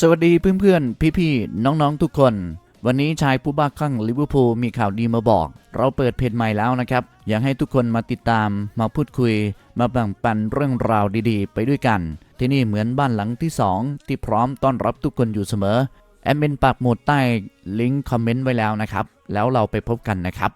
สวัสดีเพื่อนๆ พี่ๆ น้องๆ ทุกคน วันนี้ชายผู้บ้าคลั่งลิเวอร์พูลมีข่าวดีมาบอก เราเปิดเพจใหม่แล้วนะครับ อยากให้ทุกคนมาติดตาม มาพูดคุย มาแบ่งปันเรื่องราวดีๆ ไปด้วยกัน ที่นี่เหมือนบ้านหลังที่ 2 ที่พร้อมต้อนรับทุกคนอยู่เสมอ แอดมินปักหมุดใต้ลิงก์คอมเมนต์ไว้แล้วนะครับ แล้วเราไปพบกันนะครับ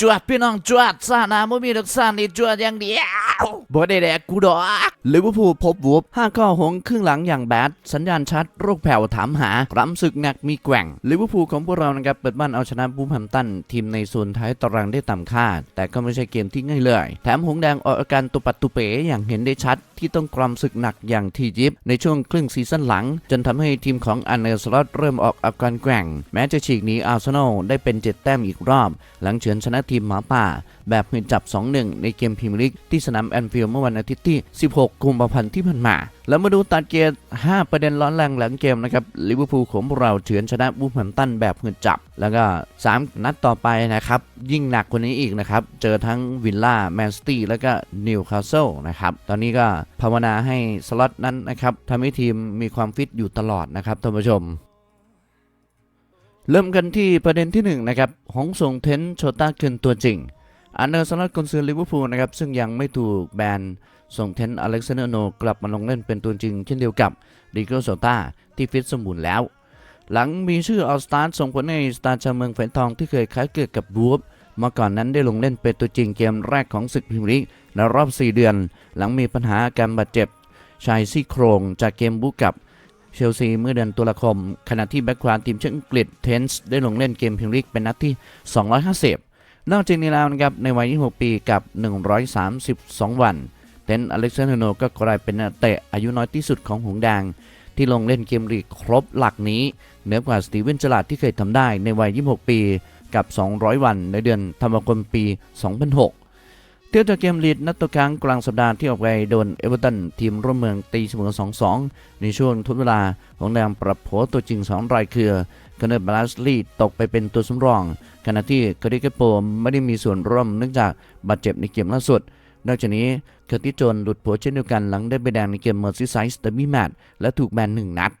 จวดพี่น้องจวดซานาไม่มีดอกซานี่จวดอย่างเดียวบ่ได้แดกกูดอกลิเวอร์พูลพบวูฟห้าข้อหงครึ่งหลังอย่างแบดสัญญาณชัดโรคแผ่วถามหากรำศึกหนักมีแกว่งลิเวอร์พูลของพวกเรานะครับเปิดบ้านเอาชนะบูมแฮมตัน ทีมในโซนท้ายตารางได้ต่ำคาด แต่ก็ไม่ใช่เกมที่ง่ายเลย แถมหงแดงออกอาการตุปัดตุเป๋อย่างเห็นได้ชัด ที่ต้องกรำศึกหนักอย่างทียิบ ในช่วงครึ่งซีซั่นหลัง จนทำให้ทีมของอันเนอร์สลอตเริ่มออกอาการแกว่ง แม้จะฉีกหนีอาร์เซนอลได้เป็นเจ็ดแต้มอีกรอบ หลังเฉือนชนะทีมหมาป่า แบบหืนจับ 2-1 ในเกมพรีเมียร์ลีกที่สนามแอนฟิลด์เมื่อวันอาทิตย์ที่ 16 กุมภาพันธ์ที่ผ่านมา แล้วมาดูตัดเกม5 ประเด็นร้อนแรงหลังเกมนะครับลิเวอร์พูลของเราเฉือนชนะบูมแฮมตันแบบหืนจับ แล้วก็ 3 นัดต่อไปนะครับ ยิ่งหนักกว่านี้อีกนะครับ เจอทั้งวิลล่าแมนซิตี้แล้วก็นิวคาสเซิลนะครับตอนนี้ก็ภาวนาให้สล็อตนั้นนะครับทำให้ทีมมีความฟิตอยู่ตลอดนะครับท่านผู้ชม เริ่มกันที่ประเด็นที่1นะครับหงส่งเทนโชต้าเกินตัวจริง อันเดอร์สันกุนซือลิเวอร์พูลนะครับซึ่งยังไม่ถูกแบนส่งเทนอเล็กซานเดอร์โนกลับมาลงเล่นเป็นตัวจริง เช่นเดียวกับดิโกโซต้าที่ฟิตสมบูรณ์แล้ว หลังมีชื่อออสตาร์ส่งผลให้สตาร์ชาวเมืองแฝนทองที่เคยค้ายเกิดกับบูฟมาก่อนนั้นได้ลงเล่นเป็นตัวจริงเกมแรกของศึกพรีเมียร์ลีกในรอบ 4 เดือน หลังมีปัญหาอาการบาดเจ็บชายซี่โครงจากเกมบุกกับ เชลซีเมื่อเดือนตุลาคม ขณะที่แบ็กควานทีมชาติอังกฤษเทนส์ได้ลงเล่นเกมพรีเมียร์ลีกเป็นนัดที่ 250 นอกจากนี้แล้วนะครับในวัย 26 ปีกับ 132 วัน เทนอเล็กซานเดอร์โนก็กลายเป็นนักเตะอายุน้อยที่สุดของหงส์แดงที่ลงเล่นเกมลีกครบหลักนี้เหนือกว่าสตีเวนจลาดที่เคยทำได้ในวัย 26 ปีกับ 200 วันในเดือนธันวาคมปี 2006 เที่ยวจากเกมลีดนัดตัวกลางกลางสัปดาห์ที่ออกไปโดนเอเวอร์ตันทีมร่วมเมืองตีเสมอ 2-2 ในช่วงทดเวลาของแดงปรับโผตัวจริง 2 รายคือคเนอร์บลัสลีตกไปเป็นตัวสำรอง ขณะที่คาริเกโปไม่ได้มีส่วนร่วมเนื่องจากบาดเจ็บในเกมล่าสุด นอกจากนี้เคอร์ติจนหลุดโผเช่นเดียวกันหลังได้ใบแดงในเกมเมอร์ซีไซส์เดอร์บี้แมตช์และถูกแบนหนึ่งนัด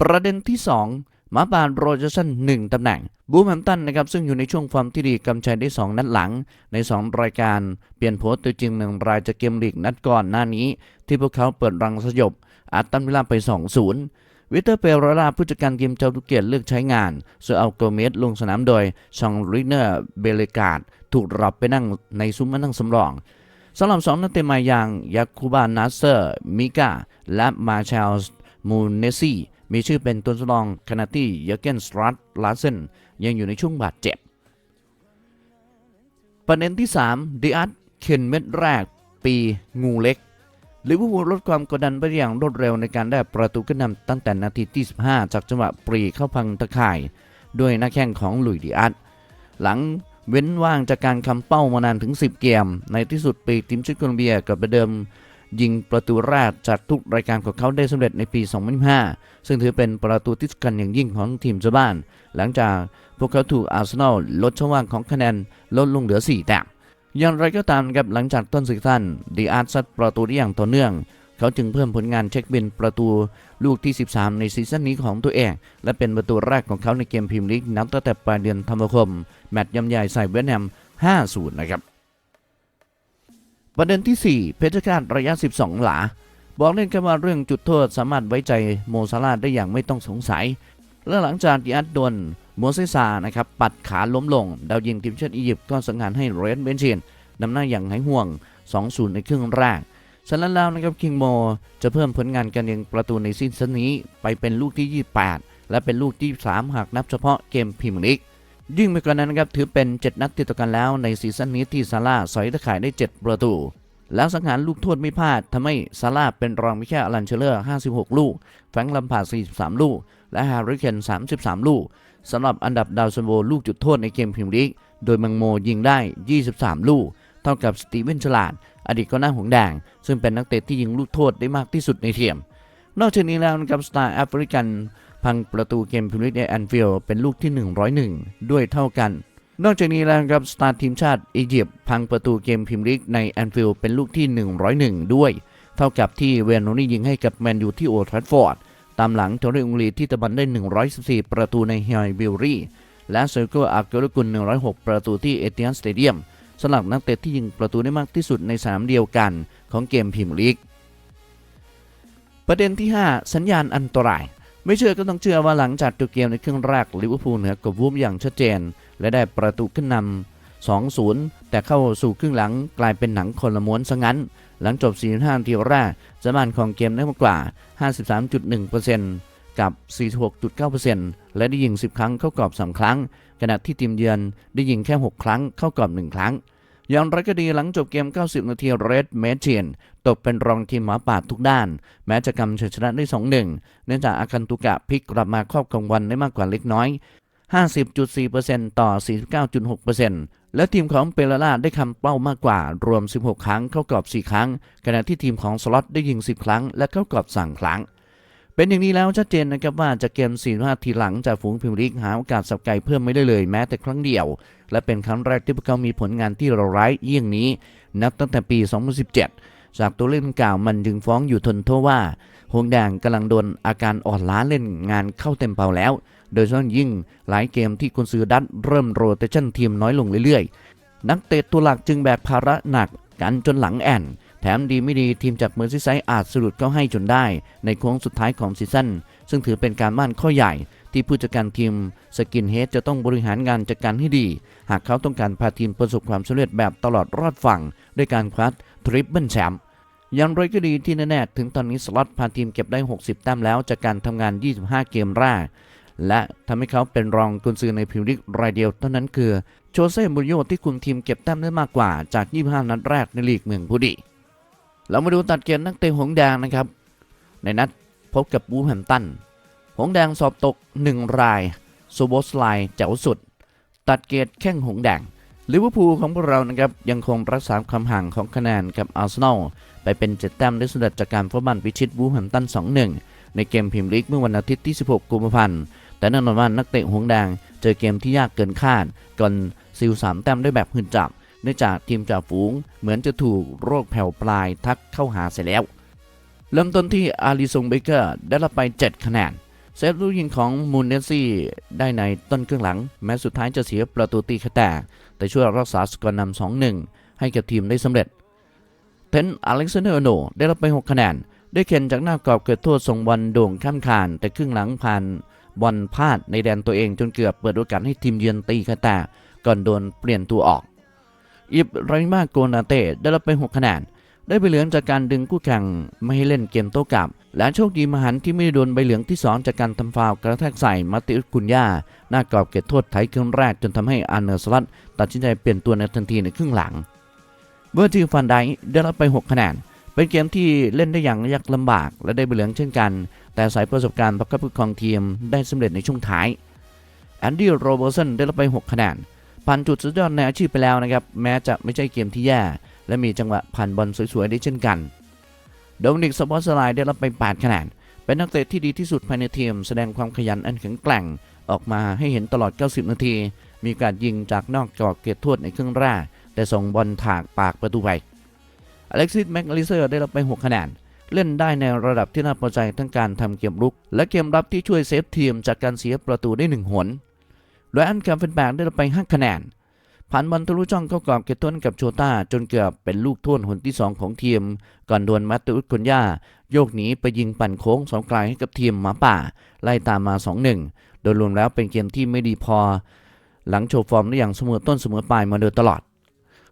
ประเด็นที่ 2 มาบานโรเจอร์สัน1ตำแหน่งบูมแฮมตันนะครับซึ่งอยู่ในช่วงฟอร์มที่ดีกำชัยได้ 2 นัดหลัง ใน 2 รายการ เปลี่ยนโพสต์ตัวจริงหนึ่งรายจากเกมลีกนัดก่อนหน้านี้ ที่พวกเขาเปิดรังสยบอาร์ตันวิลาไป 2-0 วิเตอร์เปโรลาผู้จัดการทีมเจ้าตุเกียรเลือกใช้งานเซอร์อัลโกเมสลงสนามโดยชองริเนอร์เบเลกาดถูกรับไปนั่งในซุ้มมานั่งสำรองสำหรับสองนักเตะใหม่อย่างยาคูบานัสเซอร์มิกาและมาเชลส์มูเนซี่ มีชื่อเป็นตัวสำรองขณะที่เยอเกนสตรัตลาเซนยังอยู่ในช่วงบาดเจ็บ ประเด็นที่3ดิอัตเข็นเม็ดแรกปีงูเล็กลิเวอร์พูลลดความกดดันไปอย่างรวดเร็วในการได้ประตูขึ้นนำตั้งแต่นาทีที่ 15 จากจังหวะปรีเข้าพังตะข่าย ด้วยหน้าแข้งของหลุยส์ดิอัตหลังเว้นว่างจากการคำเป้ามานานถึง 10 เกม ในที่สุดปีทีมชาติโคลอมเบียกับประเดิม ยิงประตูแรกจากทุกรายการของเขาได้สำเร็จในปี 2025 ซึ่งถือเป็นประตูที่สำคัญอย่างยิ่งของทีมเจ้าบ้าน หลังจากพวกเขาถูกอาร์เซนอลลดช่องว่างของคะแนนลดลงเหลือ 4 แต้ม อย่างไรก็ตามครับหลังจากต้นซีซั่นดีอาร์ตซัดประตูได้อย่างต่อเนื่อง เขาจึงเพิ่มผลงานเช็คบินประตูลูกที่ 13 ในซีซั่นนี้ของตัวเอง และเป็นประตูแรกของเขาในเกมพรีเมียร์ลีกนับตั้งแต่ปลายเดือนธันวาคม แมตช์ยำใหญ่ใส่เวสต์แฮม5-0 นะครับ ประเด็นที่ 4 เพชรฆาตระยะ 12 หลา บอกเล่นกันว่าเรื่องจุดโทษสามารถไว้ใจโมซาลาได้อย่างไม่ต้องสงสัย และหลังจากดีอาร์ตโดนโมเซซานะครับปัดขาล้มลง ดาวยิงทีมชาติอียิปต์ก็สังหารให้เรนเบนเชนนำหน้าอย่างหายห่วง 2-0 ในครึ่งแรกฉะนั้นแล้วนะครับคิงโมจะเพิ่มผลงานการยิงประตูในซีซั่นนี้ ไปเป็นลูกที่ 28 และเป็นลูกที่ 3 หากนับเฉพาะเกมพรีเมียร์ลีก ยิ่งไปกว่านั้นนะครับถือเป็น 7 นัดติดต่อกันแล้วในซีซั่นนี้ที่ซาร่าสอยตะข่ายได้ 7 ประตู แล้วสังหารลูกโทษไม่พลาดทำให้ซาร่าเป็นรองไม่แค่อลันเชลเลอร์ 56 ลูก แฟงลัมพาร์ด43 ลูก และฮาริเคน33 ลูกสำหรับอันดับดาวซันโวลูกจุดโทษในเกมพรีเมียร์ลีกโดยมังโมยิงได้ 23 ลูก เท่ากับสตีเวนฉลาด อดีตกองหน้าหงแดง ซึ่งเป็นนักเตะที่ยิงลูกโทษได้มากที่สุดในทีมนอกจากนี้แล้วนะครับสตาร์แอฟริกัน พังประตูเกมพรีเมียร์ลีกในแอนฟิลด์เป็นลูกที่ 101 ด้วยเท่ากัน นอกจากนี้แล้วครับสตาร์ทีมชาติอียิปต์พังประตูเกมพรีเมียร์ลีกในแอนฟิลด์เป็นลูกที่ 101 ด้วย เท่ากับที่เวนโรนี่ยิงให้กับแมนยูที่โอทราฟฟอร์ดตามหลังโทนี่อุงลีที่ตะบันได้ 114 ประตูในไฮบิลรี่และเซอร์โกอาเกโรกุล106 ประตูที่เอติฮันสเตเดียมสำหรับนักเตะที่ยิงประตูได้มากที่สุดในสามเดียวกันของเกมพรีเมียร์ลีกประเด็นที่ 5 สัญญาณอันตราย ไม่เชื่อก็ต้องเชื่อว่าหลังจากจบเกมในครึ่งแรกลิเวอร์พูลเหนือกบวูฟอย่างชัดเจน และได้ประตูขึ้นนำ2-0 แต่เข้าสู่ครึ่งหลังกลายเป็นหนังคนละม้วนซะงั้น หลังจบ 45นาทีแรกสมานของเกมได้มากกว่า 53.1%กับ 46.9%และได้ยิง 10 ครั้งเข้ากรอบ 3 ครั้ง ขณะที่ทีมเยือนได้ยิงแค่ 6 ครั้งเข้ากรอบ 1 ครั้ง อย่างไรก็ดีหลังจบเกม 90 นาทีเรดเมเชียนตกเป็นรองทีมหมาป่าทุกด้าน แม้จะกำชัยชนะได้ 2-1 เนื่องจากอาคันตุกะพลิกกลับมาครอบครองบอลได้มากกว่าเล็กน้อย 50.4%ต่อ 49.6%และทีมของเปเรล่าได้คำเป้ามากกว่า รวม 16 ครั้งเข้ากรอบ 4 ครั้ง ขณะที่ทีมของสล็อตได้ยิง 10 ครั้ง และเข้ากรอบ3ครั้ง เป็นอย่างนี้แล้วชัดเจนนะครับว่าจากเกม45ทีหลังจากฝูงพรีเมียร์ลีกหาโอกาสสับไก่เพิ่มไม่ได้เลยแม้แต่ครั้งเดียว และเป็นครั้งแรกที่พวกเขามีผลงานที่เราร้ายเยี่ยงนี้ นับตั้งแต่ปี 2017 จากตัวเลขดังกล่าวมันจึงฟ้องอยู่ทนโทษว่าหงแดงกำลังโดนอาการอ่อนล้าเล่นงานเข้าเต็มเป่าแล้ว โดยเฉพาะยิ่งหลายเกมที่กุนซือดัตเริ่มโรเตชั่นทีมน้อยลงเรื่อยๆ นักเตะตัวหลักจึงแบกภาระหนักกันจนหลังแอน แถมดีไม่ดีทีมจากเมอร์ซิไซด์อาจสะดุดเข้าให้จนได้ ในโค้งสุดท้ายของซีซั่นซึ่งถือเป็นการบ้านข้อใหญ่ ที่ผู้จัดการทีมสกินเฮดจะต้องบริหารงานจัดการให้ดี หากเขาต้องการพาทีมประสบความสำเร็จแบบตลอดรอดฝั่งด้วยการคว้าทริปเบิลแชมป์อย่างไรก็ดีที่แน่ๆถึงตอนนี้สล็อตพาทีมเก็บได้ 60 แต้มแล้วจากการทำงาน 25 เกมแรกและทำให้เขาเป็นรองกุนซือในพรีเมียร์ลีกรายเดียวเท่านั้นคือ โชเซ่มูริโญ่ที่คุมทีมเก็บแต้มได้มากกว่าจาก 25 นัดแรกในลีกเมืองผู้ดี เรามาดูตัดเกมนักเตะหงแดงนะครับ ในนัดพบกับบูแฮมป์ตัน หงแดงสอบตก 1 รายโซโบสไลแจ๋วสุด ตัดเกตแข้งหงแดงลิเวอร์พูลของพวกเรานะครับยังคงรักษาความห่างของคะแนนกับอาร์เซนอลไปเป็น7แต้มได้สำเร็จจากการฟบันพิชิตบูแฮมป์ตัน 2-1 ในเกมพรีเมียร์ลีกเมื่อวันอาทิตย์ที่ 16 กุมภาพันธ์แต่แน่นอนว่านักเตะหงแดงเจอเกมที่ยากเกินคาดก่อนซิล3แต้มได้แบบหืนจับ เนื่องจากทีมจ่าฝูงเหมือนจะถูกโรคแผ่วปลายทักเข้าหาเสียแล้ว เริ่มต้นที่อาริซงเบเกอร์ได้รับไป 7 คะแนนเซฟลูกยิงของมูนเนสซี่ได้ในต้นครึ่งหลัง แม้สุดท้ายจะเสียประตูตีแตกแต่ช่วยรักษาสกอร์นำ2-1ให้กับทีมได้สำเร็จ เทนอเล็กซานเดอร์โนได้รับไป 6 คะแนนได้เข็นจากหน้ากรอบเกิดโทษส่งบอลโด่งข้ามคาน แต่ครึ่งหลังผ่านบอลพลาดในแดนตัวเองจนเกือบเปิดโอกาสให้ทีมเยือนตีแตกก่อนโดนเปลี่ยนตัวออก อิบราฮิมาโกนาเต้ได้รับไป6คะแนนได้ใบเหลืองจากการดึงคู่แข่งไม่ให้เล่นเกมโต้กลับ และโชคดีมหันที่ไม่ได้โดนใบเหลืองที่ 2 จากการทำฟาวกระแทกใส่มาติอุสกุนยาหน้ากรอบเขตโทษไทยครึ่งแรกจนทำให้อาร์เนอร์สลัดตัดสินใจเปลี่ยนตัวในทันทีในครึ่งหลังเวอร์จิฟันไดได้รับไป 6 คะแนน เป็นเกมที่เล่นได้อย่างยากลำบากและได้ใบเหลืองเช่นกัน แต่สายประสบการณ์ประคับประคองทีมได้สำเร็จในช่วงท้ายแอนดี้โรเบอร์สันได้รับไป 6 คะแนน ผ่านจุดสุดยอดในอาชีพไปแล้วนะครับ แม้จะไม่ใช่เกมที่แย่ และมีจังหวะผ่านบอลสวยๆได้เช่นกัน โดมินิกสปอร์สไลด์ได้รับไป 8 คะแนน เป็นนักเตะที่ดีที่สุดภายในทีม แสดงความขยันอันแข็งแกร่ง ออกมาให้เห็นตลอด 90 นาที มีการยิงจากนอกกรอบเขตโทษในครึ่งแรก แต่ส่งบอลถากปากประตูไปอเล็กซิสแม็กลิเซอร์ได้รับไป 6 คะแนนเล่นได้ในระดับที่น่าพอใจทั้งการทำเกมรุก และเกมรับที่ช่วยเซฟทีมจากการเสียประตูได้หนึ่งหน โดยอันแคมเฟนแบกได้ไป 5 คะแนนผ่านบอลทะลุช่องเข้ากรอบเกตต้นกับโชต้า จนเกือบเป็นลูกโทษหนที่ 2 ของทีม ก่อนโดนมาตติอุสกุนย่า โยกหนีไปยิงปั่นโค้งสองไกลให้กับทีมหมาป่า ไล่ตามมา 2-1 โดยรวมแล้วเป็นเกมที่ไม่ดีพอ หลังโชว์ฟอร์มได้อย่างเสมอต้นเสมอปลายมาโดยตลอด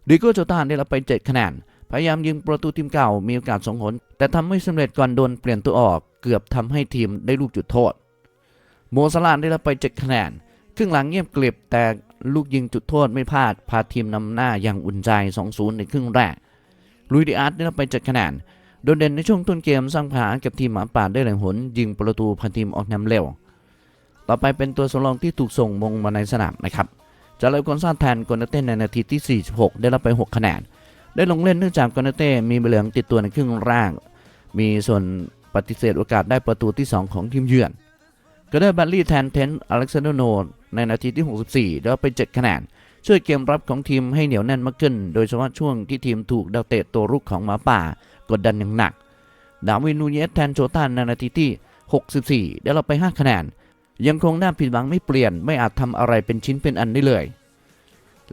ดิโก้โจต้าได้รับไป 7 คะแนนพยายามยิงประตูทีมเก่ามีโอกาสสองหน แต่ทำไม่สำเร็จก่อนโดนเปลี่ยนตัวออก เกือบทำให้ทีมได้ลูกจุดโทษ โมซาลานได้รับไป 7 คะแนน ครึ่งหลังเงียบกริบแต่ลูกยิงจุดโทษไม่พลาด พาทีมนำหน้าอย่างอุ่นใจ 2-0 ในครึ่งแรกลุยดิอาร์ตได้รับไป7คะแนนโดดเด่นในช่วงต้นเกมสร้างปัญหากับทีมหมาป่าได้หลายหนยิงประตูพาทีมออกนำเร็ว ต่อไปเป็นตัวสำรองที่ถูกส่งลงมาในสนามนะครับจาเลกอนซาแทนกอนเต้ในนาทีที่ 46 ได้รับไป 6 คะแนน ได้ลงเล่นเนื่องจากกอนเต้มีใบเหลืองติดตัวในครึ่งแรกมีส่วนปฏิเสธโอกาสได้ประตูที่ 2 ของทีมเยือน ก็ได้บัลลี่แทนเทนอเล็กซานโดโนในนาทีที่ 64ได้รับไป7คะแนน ช่วยเกมรับของทีมให้เหนียวแน่นมากขึ้น โดยเฉพาะช่วงที่ทีมถูกดาวเตะตัวรุกของหมาป่ากดดันอย่างหนัก ดาวินนูเยสแทนโจตันในนาทีที่ 64 ได้รับไป 5 คะแนน ยังคงน่าผิดหวังไม่เปลี่ยน ไม่อาจทำอะไรเป็นชิ้นเป็นอันได้เลย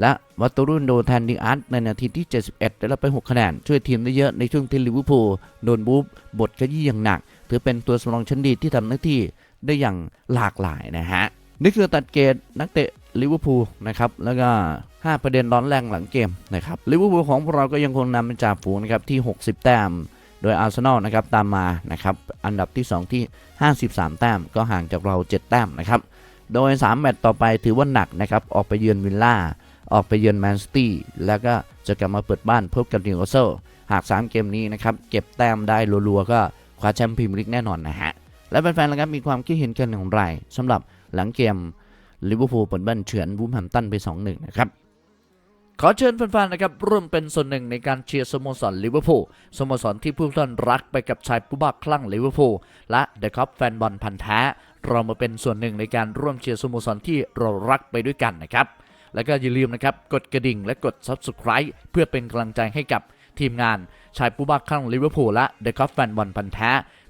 และวัตตุรุนโดแทนดิอาร์ตในนาทีที่ 71 ได้รับไป 6 คะแนน ช่วยทีมได้เยอะในช่วงที่ลิเวอร์พูลโดนบูฟบทขยี้อย่างหนัก ถือเป็นตัวสำรองชั้นดีที่ทำหน้าที่ ได้อย่างหลากหลายนะฮะนี่คือตัดเกตนักเตะลิเวอร์พูลนะครับแล้วก็ 5 ประเด็นร้อนแรงหลังเกมนะครับลิเวอร์พูลของพวกเราก็ยังคงนำเป็นจ่าฝูงนะครับที่ 60 แต้ม โดยอาร์เซนอลนะครับตามมานะครับอันดับที่ 2 ที่ 53 แต้ม ก็ห่างจากเรา 7 แต้มนะครับโดย 3 แมตต์ต่อไปถือว่าหนักนะครับออกไปเยือนวิลล่าออกไปเยือนแมนซิตี้แล้วก็จะกลับมาเปิดบ้านพบกับนิวคาสเซิลหาก 3 เกมนี้นะครับเก็บแต้มได้รัวๆก็คว้าแชมป์พรีเมียร์ลีกแน่นอนนะฮะ และแฟนๆนะครับมีความคิดเห็นกันอย่างไรสำหรับหลังเกมลิเวอร์พูลเปิดบ้านเฉือนวูมแฮมตันไป 2-1 นะครับ ขอเชิญแฟนๆนะครับร่วมเป็นส่วนหนึ่งในการเชียร์สโมสรลิเวอร์พูลสโมสรที่ผู้ท่านรักไปกับชายผู้บ้าคลั่งลิเวอร์พูลและเดอะคัพแฟนบอลพันธ์แท้ เรามาเป็นส่วนหนึ่งในการร่วมเชียร์สโมสรที่เรารักไปด้วยกันนะครับแล้วก็อย่าลืมนะครับกดกระดิ่งและกด Subscribe เพื่อเป็นกำลังใจให้กับทีมงานชายผู้บ้าคลั่งลิเวอร์พูลและเดอะคัพแฟนบอลพันธ์แท้